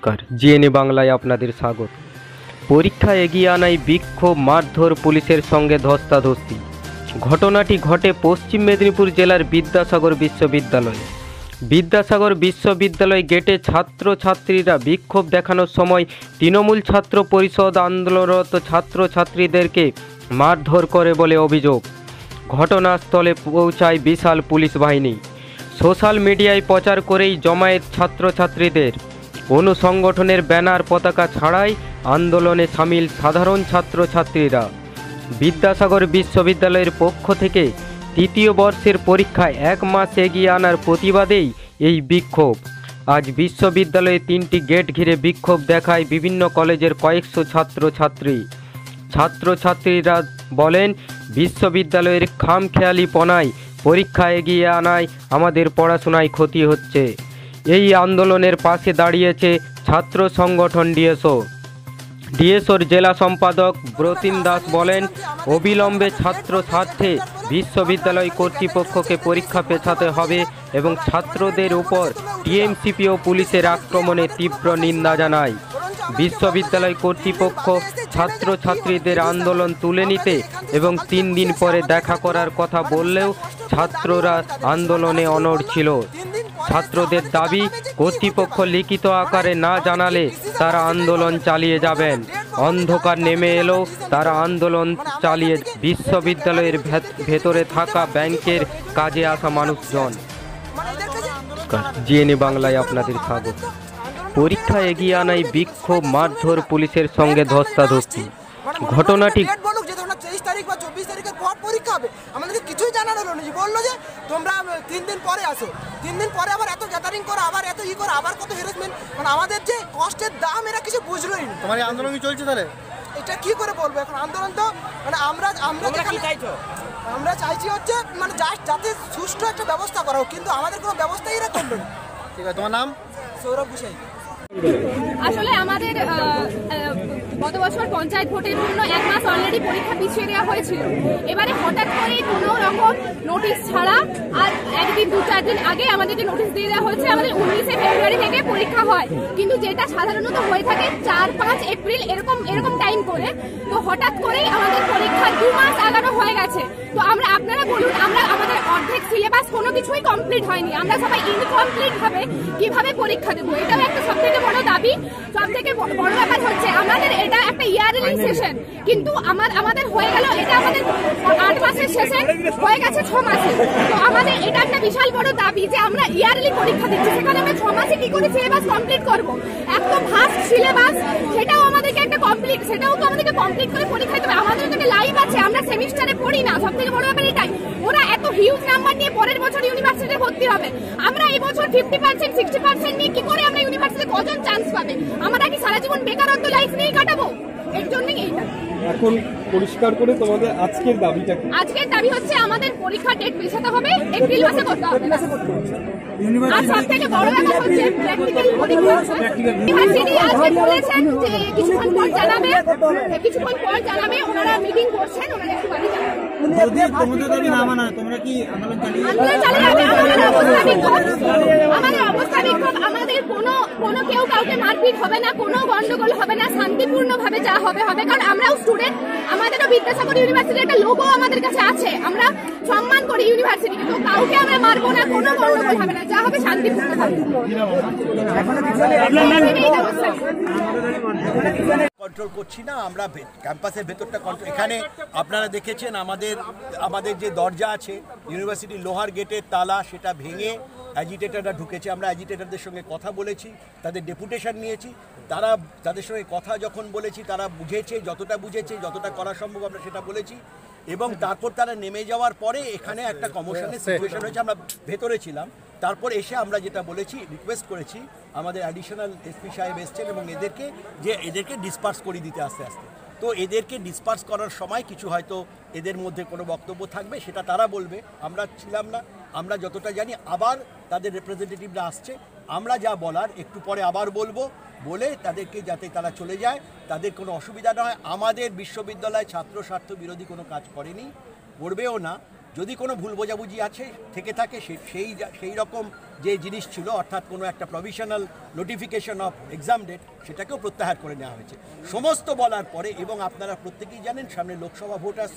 নমস্কার। জিএনএ বাংলায় আপনাদের স্বাগত। পরীক্ষা এগিয়ে আনায় বিক্ষোভ, মারধর পুলিশের সঙ্গে ধস্তাধস্তি। ঘটনাটি ঘটে পশ্চিম মেদিনীপুর জেলার বিদ্যাসাগর বিশ্ববিদ্যালয়ে। বিদ্যাসাগর বিশ্ববিদ্যালয় গেটে ছাত্রছাত্রীরা বিক্ষোভ দেখানোর সময় তৃণমূল ছাত্র পরিষদ আন্দোলনরত ছাত্রছাত্রীদেরকে মারধর করে বলে অভিযোগ। ঘটনাস্থলে পৌঁছায় বিশাল পুলিশ বাহিনী। সোশ্যাল মিডিয়ায় প্রচার করেই জমায়েত ছাত্রছাত্রীদের। অনুসংগঠনের ব্যানার পতাকা ছাড়াই আন্দোলনে সামিল সাধারণ ছাত্রছাত্রীরা। বিদ্যাসাগর বিশ্ববিদ্যালয়ের পক্ষ থেকে তৃতীয় বর্ষের পরীক্ষায় এক মাস এগিয়ে আনার প্রতিবাদেই এই বিক্ষোভ। আজ বিশ্ববিদ্যালয়ে তিনটি গেট ঘিরে বিক্ষোভ দেখায় বিভিন্ন কলেজের কয়েকশো ছাত্রছাত্রী। ছাত্রছাত্রীরা বলেন, বিশ্ববিদ্যালয়ের খামখেয়ালিপনায় পরীক্ষা এগিয়ে আনায় আমাদের পড়াশোনায় ক্ষতি হচ্ছে। এই আন্দোলনের পাশে দাঁড়িয়েছে ছাত্র সংগঠন ডিএসও। ডিএসওর জেলা সম্পাদক ব্রতিন দাস বলেন, অবিলম্বে ছাত্র স্বার্থে বিশ্ববিদ্যালয় কর্তৃপক্ষকে পরীক্ষা পেছাতে হবে এবং ছাত্রদের উপর টিএমসিপি ও পুলিশের আক্রমণে তীব্র নিন্দা জানায়। বিশ্ববিদ্যালয় কর্তৃপক্ষ ছাত্রছাত্রীদের আন্দোলন তুলে নিতে এবং তিন দিন পরে দেখা করার কথা বললেও ছাত্ররা আন্দোলনে অনড় ছিল। ছাত্রদের দাবি, কর্তৃপক্ষ লিখিত আকারে না জানালে তারা আন্দোলন চালিয়ে যাবেন। অন্ধকার নেমে এলো তারা আন্দোলন চালিয়ে বিশ্ববিদ্যালয়ের ভেত- ভেতরে থাকা ব্যাংকের কাজে আসা মানুষজন। জিএনএ বাংলায় আপনাদের স্বাগত। পরীক্ষা এগিয়ে আনায় বিক্ষোভ মারধর পুলিশের সঙ্গে ধস্তাধস্তি। ঘটনাটি তারিখ বা চব্বিশ তারিখের পর পরীক্ষা হবে, আমাদেরকে কিছুই জানানো হলো না। বলল যে তোমরা তিন দিন পরে আসো। তিন দিন পরে আবার এত গ্যাদারিং করো আবার এত ই করো আবার কত হ্যারাসমেন্ট মানে আমাদের যে কষ্টের দাম এরা কিছু বুঝলোই না। তোমার আন্দোলন কি চলছে তাহলে? এটা কি করে বলব? এখন আন্দোলন তো মানে আমরা আমরা যেখানে আমরা চাইছি হচ্ছে মানে যা- যাতে সুষ্ঠু একটা ব্যবস্থা করা হোক কিন্তু আমাদের কোনো ব্যবস্থাই এরা করল না। ঠিক আছে তোমার নাম? সৌরভ ঘুষাই আসলে আমাদের গত বছর পঞ্চায়েত ভোটের জন্য এক মাস অলরেডি পরীক্ষা পিছিয়ে দেওয়া হয়েছিল। এবারে হঠাৎ করে কোনো রকম নোটিশ ছাড়া আর একদিন, দু চার দিন আগে আমাদেরকে নোটিশ দিয়ে দেওয়া হয়েছে, আমাদের উনিশে ফেব্রুয়ারি থেকে পরীক্ষা হয়। কিন্তু যেটা সাধারণত হয়ে থাকে, চার পাঁচ এপ্রিল এরকম এরকম টাইম করে। তো হঠাৎ করেই আমাদের পরীক্ষা দু মাস আগানো হয়ে গেছে। তো আমরা আপনারা বলুন আমরা আমাদের অর্ধেক সিলেবাস কোনো কিছুই কমপ্লিট হয়নি। আমরা সবাই ইনকমপ্লিট ভাবে কীভাবে পরীক্ষা দেবো? এটাও একটা সব থেকে বড় দাবি। সব থেকে বড় ব্যাপার হচ্ছে আমাদের এটা একটা ইয়ারলি সেশন কিন্তু আমার আমাদের হয়ে গেল এটা আমাদের আট মাসের শেষে হয়ে গেছে ছ মাসে। তো আমাদের এটা একটা বিশাল বড় দাবি যে আমরা ইয়ারলি পরীক্ষা দিচ্ছি। সেখানে আমরা ছ মাসে কি করে সিলেবাস কমপ্লিট করব? এত ভাস্ট সিলেবাস সেটাও আমাদেরকে একটা কমপ্লিট সেটাও তো আমাদেরকে কমপ্লিট করে পরীক্ষা দিতে আমাদের তো লাইভ আছে, আমরা সেমিস্টারে পড়ি না সব থেকে বড় ব্যাপার এটাই। ওরা এত হিউজ নাম্বার নিয়ে পরের বছর ইউনিভার্সিটিতে ভর্তি হবে। আমরা এই বছর ফিফটি পার্সেন্ট সিক্সটি পার্সেন্ট নিয়ে কি করে আমরা ইউনিভার্সিটিতে কজন চান্স পাবে? আমরা কি সারা জীবন বেকারত্ব লাইফ নিয়েই কাটাবো? এর জন্যই এইটা। এখন পরিষ্কার করে তোমাদের আজকের দাবিটা কি? আজকের দাবি হচ্ছে আমাদের পরীক্ষা ডেট পেছাতে হবে এপ্রিল মাসে করতে হবে। আর সব থেকে বড় ব্যাপার হচ্ছে প্র্যাকটিক্যাল ইউনিভার্সিটি আজকে বলেছেন যে কিছুক্ষণ পর জানাবে কিছুক্ষণ পর জানাবে ওনারা মিটিং করছেন ওনারা একটু বাড়ি জানাবেন যদি তোমাদের দাবি না মানা তোমরা কি আন্দোলন চালিয়ে আমাদের অবস্থা বিক্ষোভ। আমাদের কোনো কোনো কেউ কাউকে মারপিট হবে না কোনো গন্ডগোল হবে না শান্তিপূর্ণ ভাবে যা হবে হবে। কারণ আমরাও স্টুডেন্ট আমাদেরও বিদ্যাসাগর ইউনিভার্সিটির একটা লোগো আমাদের কাছে আছে। আমরা সম্মান করি ইউনিভার্সিটিকে তো কাউকে আমরা মারবো না কোনো গন্ডগোল হবে না যা হবে শান্তিপূর্ণ হবে কন্ট্রোল করছি না, আমরা ক্যাম্পাসের ভেতরটা কন্ট্রোল এখানে আপনারা দেখেছেন আমাদের আমাদের যে দরজা আছে ইউনিভার্সিটি লোহার গেটের তালা, সেটা ভেঙে অ্যাজিটেটাররা ঢুকেছে। আমরা অ্যাজিটেটারদের সঙ্গে কথা বলেছি, তাদের ডেপুটেশন নিয়েছি। তারা তাদের সঙ্গে কথা যখন বলেছি, তারা বুঝেছে, যতটা বুঝেছে, যতটা করা সম্ভব আমরা সেটা বলেছি। এবং তারপর তারা নেমে যাওয়ার পরে এখানে একটা কমোশনের সিচুয়েশন হয়েছে আমরা ভেতরে ছিলাম। তারপর এসে আমরা যেটা বলেছি রিকোয়েস্ট করেছি আমাদের অ্যাডিশনাল এসপি সাহেব এসছেন এবং এদেরকে যে এদেরকে ডিসপার্স করে দিতে আস্তে আস্তে। তো এদেরকে ডিসপার্স করার সময় কিছু হয়তো এদের মধ্যে কোনো বক্তব্য থাকবে সেটা তারা বলবে। আমরা ছিলাম না আমরা যতটা জানি আবার তাদের রিপ্রেজেন্টেটিভরা আসছে। আমরা যা বলার একটু পরে আবার বলব। বলে তাদেরকে যাতে তারা চলে যায়, তাদের কোনো অসুবিধা না হয়। আমাদের বিশ্ববিদ্যালয় ছাত্র স্বার্থ বিরোধী কোনো কাজ করেনি, করবেও না। যদি কোনো ভুল বোঝাবুঝি আছে থেকে থাকে সে- সেই যা- সেই রকম যে জিনিস ছিল অর্থাৎ কোনো একটা provisional notification of exam date সেটাকেও প্রত্যাহার করে নেওয়া হয়েছে। সমস্ত বলার পরে এবং আপনারা প্রত্যেকেই জানেন সামনে লোকসভা ভোট আসছে।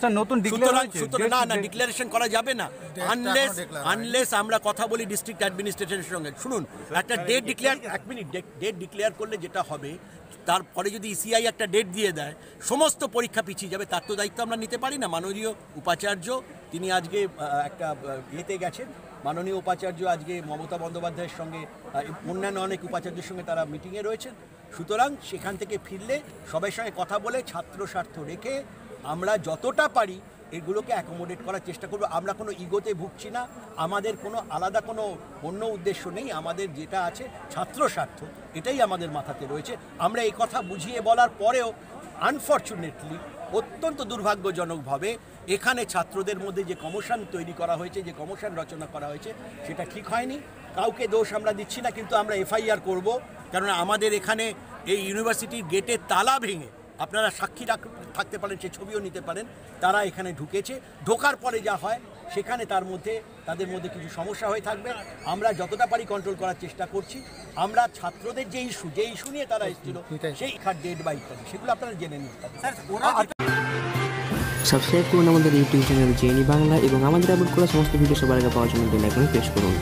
নতুন না না ডিক্লারেশন করা যাবে না। আনলেস আনলেস আমরা কথা বলি ডিস্ট্রিক্ট অ্যাডমিনিস্ট্রেশনের সঙ্গে। শুনুন একটা ডেট ডিক্লেয়ার এক মিনিট ডেট ডিক্লেয়ার করলে যেটা হবে তারপরে যদি ইসিআই একটা ডেট দিয়ে দেয় সমস্ত পরীক্ষা পিছিয়ে যাবে তার তো দায়িত্ব আমরা নিতে পারি না। মাননীয় উপাচার্য তিনি আজকে একটা ইয়েতে গেছেন। মাননীয় উপাচার্য আজকে মমতা বন্দ্যোপাধ্যায়ের সঙ্গে অন্যান্য অনেক উপাচার্যের সঙ্গে তারা মিটিংয়ে রয়েছেন। সুতরাং সেখান থেকে ফিরলে সবার সঙ্গে কথা বলে ছাত্র স্বার্থ রেখে আমরা যতটা পারি এগুলোকে অ্যাকোমোডেট করার চেষ্টা করব। আমরা কোনো ইগোতে ভুগছি না। আমাদের কোনো আলাদা কোনো অন্য উদ্দেশ্য নেই। আমাদের যেটা আছে ছাত্র স্বার্থ, এটাই আমাদের মাথাতে রয়েছে। আমরা এই কথা বুঝিয়ে বলার পরেও আনফর্চুনেটলি অত্যন্ত দুর্ভাগ্যজনকভাবে এখানে ছাত্রদের মধ্যে যে কমিশন তৈরি করা হয়েছে যে কমিশন রচনা করা হয়েছে সেটা ঠিক হয়নি। কাউকে দোষ আমরা দিচ্ছি না কিন্তু আমরা এফআইআর করব কারণ আমাদের এখানে এই ইউনিভার্সিটির গেটের তালা ভেঙে আপনারা সাক্ষী রাখ- থাকতে পারেন সে ছবিও নিতে পারেন তারা এখানে ঢুকেছে। ঢোকার পরে যা হয় সেখানে তার মধ্যে তাদের মধ্যে কিছু সমস্যা হয়ে থাকবে। আমরা যতটা পারি কন্ট্রোল করার চেষ্টা করছি। আমরা ছাত্রদের যে ইস্যু যে ইস্যু নিয়ে তারা এসেছিল সেই খাট ডেট বা ইত্যাদি সেগুলো আপনারা জেনে নিতে নিন সাবস্ক্রাইব করুন আমাদের ইউটিউব চ্যানেল জেনি বাংলা এবং আমাদের আপলোড করা সমস্ত ভিডিও সবার আগে পাওয়ার জন্য বেল আইকনে প্রেস করুন।